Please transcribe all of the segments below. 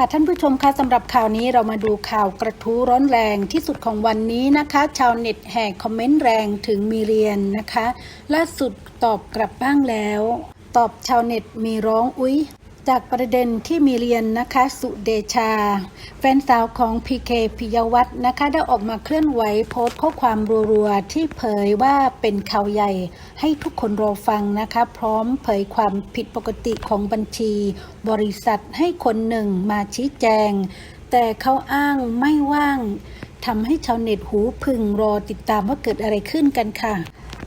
ค่ะท่านผู้ชมคะสำหรับข่าวนี้เรามาดูข่าวกระทู้ร้อนแรงที่สุดของวันนี้นะคะ ชาวเน็ตแห่คอมเมนต์แรงถึงมีเรียนนะคะ ล่าสุดตอบกลับบ้างแล้ว ตอบชาวเน็ตมีร้องอุ๊ย จากประเด็นที่มีเรียนนะคะสุเดชา แฟนสาวของพีเคพิยวัฒน์นะคะได้ออกมาเคลื่อนไหวโพสต์ข้อความรัวๆ ที่เผยว่าเป็นข่าวใหญ่ให้ทุกคนรอฟังนะคะ พร้อมเผยความผิดปกติของบัญชี บริษัทให้คนหนึ่งมาชี้แจง แต่เขาอ้างไม่ว่างทำให้ชาวเน็ตหูพึงรอติดตามว่าเกิดอะไรขึ้นกันค่ะ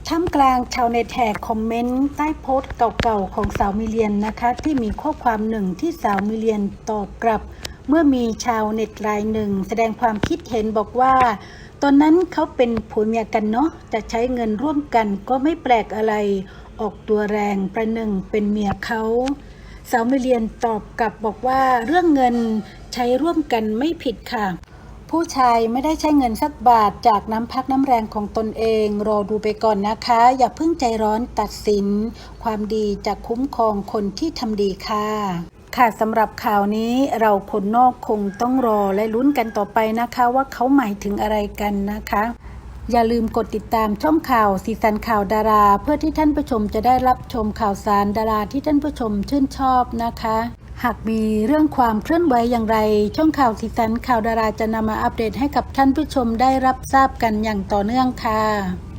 ท่ามกลางชาวเน็ตแห่คอมเมนต์ใต้โพสต์เก่าๆของสาวมิเลียนนะคะ ที่มีข้อความหนึ่งที่สาวมิเลียนตอบกลับ เมื่อมีชาวเน็ตรายหนึ่ง แสดงความคิดเห็นบอกว่า ตอนนั้นเขาเป็นผัวเมียกันเนาะจะใช้เงินร่วมกันก็ไม่แปลกอะไร ออกตัวแรงประหนึ่งเป็นเมียเขาสาวมิเลียนตอบกลับบอกว่าเรื่องเงินใช้ร่วมกันไม่ผิดค่ะ ผู้ชายไม่ได้ใช้เงินสักบาทจากน้ำพักน้ำแรงของตนเอง รอดูไปก่อนนะคะ อย่าเพิ่งใจร้อนตัดสิน ความดีจะคุ้มครองคนที่ทำดีค่ะค่ะสำหรับข่าวนี้เราคนนอกคงต้องรอและลุ้นกันต่อไปนะคะว่าเขาหมายถึงอะไรกันนะคะ อย่าลืมกดติดตามช่องข่าวสีสันข่าวดารา เพื่อที่ท่านผู้ชมจะได้รับชมข่าวสารดาราที่ท่านผู้ชมชื่นชอบนะคะ หากมีเรื่องความเคลื่อนไหวอย่างไร ช่องข่าวทิสันข่าวดาราจะนำมาอัปเดตให้กับท่านผู้ชมได้รับทราบกันอย่างต่อเนื่องค่ะ